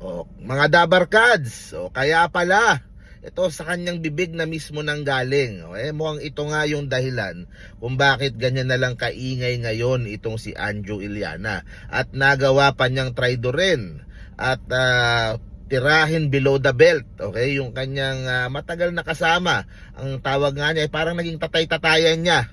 O, mga dabarkads, o kaya pala, ito sa kanyang bibig na mismo nang galing. O, eh, mukhang ito nga yung dahilan kung bakit ganyan na lang kaingay ngayon itong si Anjo Iliana. At nagawa pa niyang traidorin at ah, tirahin below the belt. Okay, yung kanyang ah, matagal na kasama. Ang tawag nga niya, ay parang naging tatay-tatayan niya.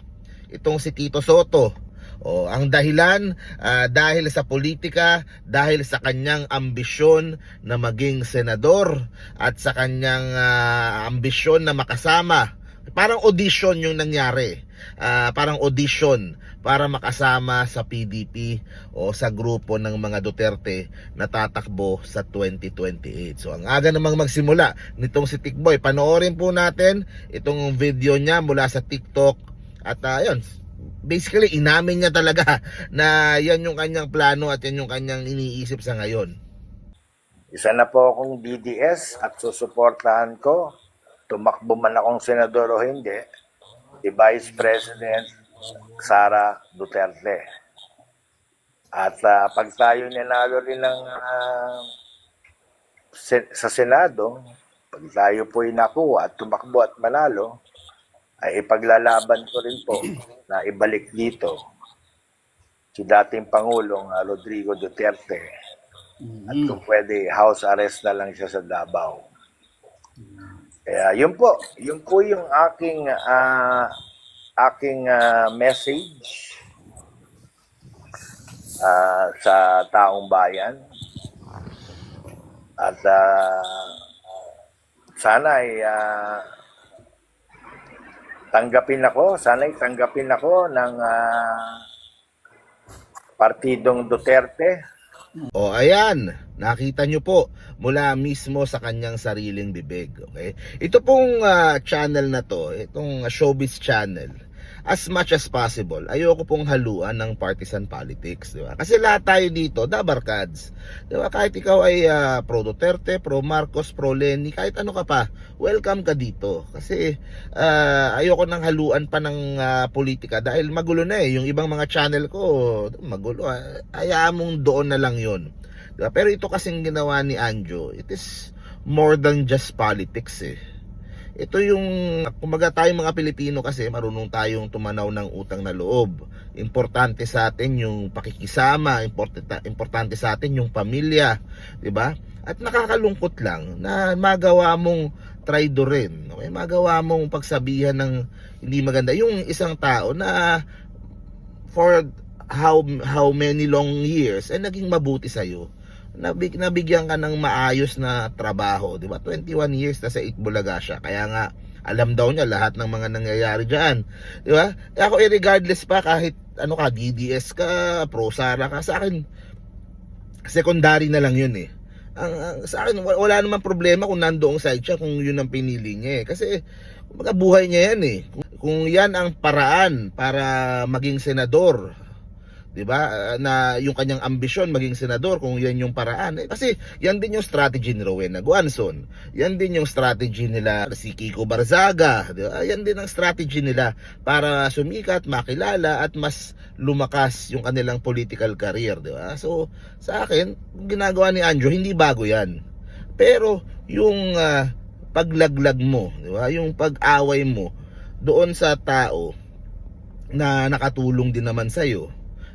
Itong si Tito Soto. O, ang dahilan ah, dahil sa politika, dahil sa kanyang ambisyon na maging senador at sa kanyang ah, ambisyon na makasama. Parang audition yung nangyari. Ah, parang audition para makasama sa PDP o sa grupo ng mga Duterte na tatakbo sa 2028. So ang aga namang magsimula nitong si Tikboy. Panoorin po natin itong video niya mula sa TikTok at yun, basically inamin niya talaga na yan yung kanyang plano at yan yung kanyang iniisip sa ngayon. Isa na po akong DDS at susuportahan ko, tumakbo man akong senador o hindi, si Vice President Sara Duterte. At ah, pag tayo ninalo rin ng, sen- sa Senado, pag tayo po'y nakuha at tumakbo at manalo, ay ipaglalaban ko rin po na ibalik dito si dating Pangulong ah, Rodrigo Duterte at kung pwede, house arrest na lang siya sa Davao. Kaya yun po, yun po yung aking ah, aking ah, message ah, sa taong bayan. At ah, sana ay ah, tanggapin ako, sana ay tanggapin ako ng ah, Partidong Duterte O ayan, nakita nyo po mula mismo sa kanyang sariling bibig. Okay? Ito pong ah, channel na to, itong showbiz channel, as much as possible, ayoko pong haluan ng partisan politics. Di ba? Kasi lahat tayo dito, dabarkads. Di ba? Kahit ikaw ay ah, pro Duterte, pro Marcos, pro Lenny, kahit ano ka pa, welcome ka dito. Kasi ah, ayoko nang haluan pa ng ah, politika dahil magulo na eh. Yung ibang mga channel ko, magulo. Hayaan mong doon na lang yon. Diba? Pero ito kasing ginawa ni Anjo, it is more than just politics eh. Ito yung, kumaga tayong mga Pilipino kasi marunong tayong tumanaw ng utang na loob. Importante sa atin yung pakikisama, importante, importante sa atin yung pamilya, di ba? At nakakalungkot lang na magawa mong traidorin, okay? magawa mong pagsabihan ng hindi maganda. Yung isang tao na for how how many long years ay naging mabuti sa iyo. Nabig, nabigyan ka ng maayos na trabaho, di ba? 21 years na sa Itbulaga siya. Kaya nga alam daw niya lahat ng mga nangyayari diyan. Di ba? Eh, Ako eh, regardless pa kahit ano ka DDS ka, pro Sara ka sa akin secondary na lang yun eh. Ang, ang- sa akin wa- wala namang problema kung nandoong side siya kung yun ang pinili niya eh. Kasi kumbaga buhay niya yan eh. Kung, kung yan ang paraan para maging senador, 'di ba? Ah, Na yung kanyang ambisyon maging senador kung yan yung paraan. Eh, kasi yan din yung strategy ni Rowena Guanzon. Yan din yung strategy nila si Kiko Barzaga, 'di ba? Yan din ang strategy nila para sumikat, makilala at mas lumakas yung kanilang political career, 'di ba? So, sa akin, ginagawa ni Anjo hindi bago 'yan. Pero yung ah, paglaglag mo, 'di ba? Yung pag-away mo doon sa tao na nakatulong din naman sa iyo.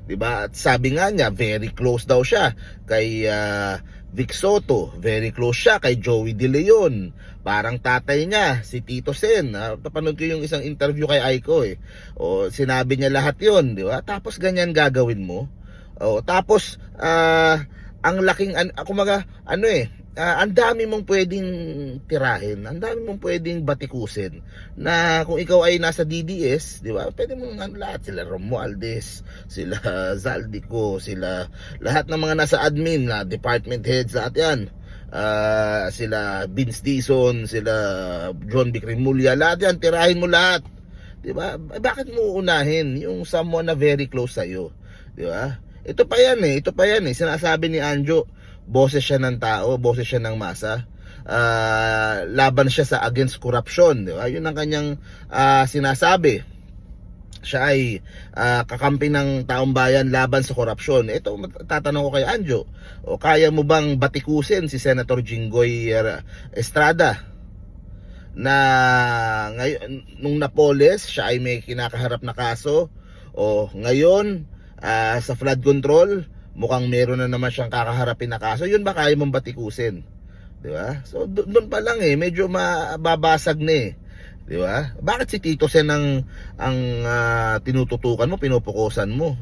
'Di ba? At sabi nga niya, very close daw siya kay ah, Vic Soto, very close siya kay Joey De Leon. Parang tatay niya, si Tito Sen. Ah, napanood ko yung isang interview kay Aiko eh. O sinabi niya lahat 'yon, 'di ba? Tapos ganyan gagawin mo. O tapos ah, ang laking an, kumaga, ano eh, ah, ang dami mong pwedeng tirahin, ang dami mong pwedeng batikusin na kung ikaw ay nasa DDS, di ba? Pwede mong ano, lahat sila Romualdez, sila Zaldico, sila lahat ng mga nasa admin, na department heads, lahat 'yan. Ah, sila Vince Dizon, sila John B. Cremulya, lahat 'yan, tirahin mo lahat. 'Di ba? Bakit mo unahin yung someone na very close sa iyo? 'Di ba? Ito pa 'yan eh, ito pa 'yan eh. Sinasabi ni Anjo, boses siya ng tao, boses siya ng masa. Ah, laban siya sa against corruption, 'di ba? 'Yun ang kanyang ah, sinasabi. siya ay ah, kakampi ng taong bayan laban sa korupsyon. Ito, tatanong ko kay Anjo, o kaya mo bang batikusin si Senator Jinggoy Estrada na ngayon nung Napoles siya ay may kinakaharap na kaso o ngayon ah, sa flood control mukhang meron na naman siyang kakaharapin na kaso. Yun ba kaya mong batikusin? Di ba? So do- doon pa lang eh. Medyo mababasag na eh. Di ba? Bakit si Tito Sen ang ang ah, tinututukan mo pinupukusan mo?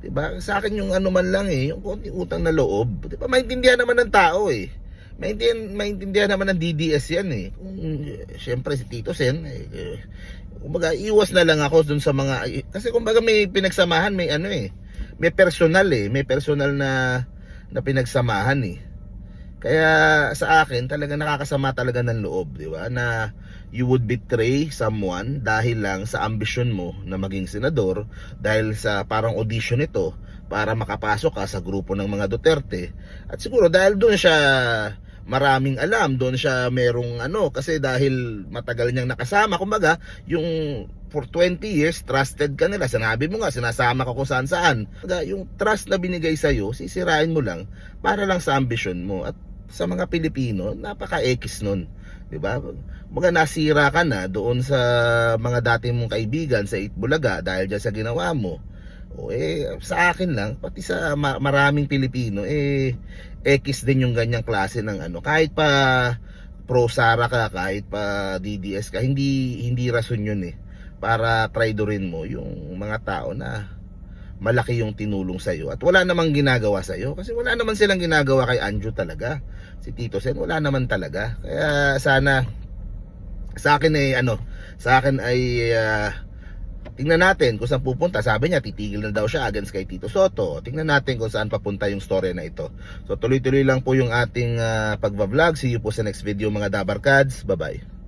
Di ba? Sa akin yung ano man lang eh yung konting utang na loob. Di ba? Maintindihan naman ng tao eh. Maintindihan, maintindihan naman ng DDS yan eh. Kung, Siyempre si Tito Sen, eh, eh, kumbaga iwas na lang ako dun sa mga, kasi kumbaga may pinagsamahan, may ano eh, may personal eh, may personal na, na pinagsamahan eh. Kaya sa akin, talaga nakakasama talaga ng loob, di ba? Na you would betray someone dahil lang sa ambisyon mo na maging senador, dahil sa parang audition ito, para makapasok ka sa grupo ng mga Duterte. At siguro dahil doon siya maraming alam, doon siya merong ano, kasi dahil matagal niyang nakasama, kumbaga, yung for 20 years, trusted ka nila. Sinabi mo nga, sinasama ka kung saan saan. Yung trust na binigay sa'yo, sisirain mo lang para lang sa ambisyon mo. At sa mga Pilipino, napaka-ekis nun. 'di ba? Mga nasira ka na doon sa mga dati mong kaibigan sa Itbulaga dahil diyan sa ginawa mo. O eh sa akin lang pati sa ma- maraming Pilipino eh ekis din yung ganyang klase ng ano. Kahit pa pro Sara ka kahit pa DDS ka hindi hindi rason yun eh. Para traidorin mo yung mga tao na malaki yung tinulong sa iyo at wala namang ginagawa sa iyo kasi wala naman silang ginagawa kay Anjo talaga. Si Tito Sen wala naman talaga. Kaya sana sa akin ay ano sa akin ay ah, tingnan natin kung saan pupunta. Sabi niya titigil na daw siya against kay Tito Soto. Tingnan natin kung saan papunta yung story na ito. So tuloy-tuloy lang po yung ating uh, pagbablog see you po sa next video mga Dabarkads bye bye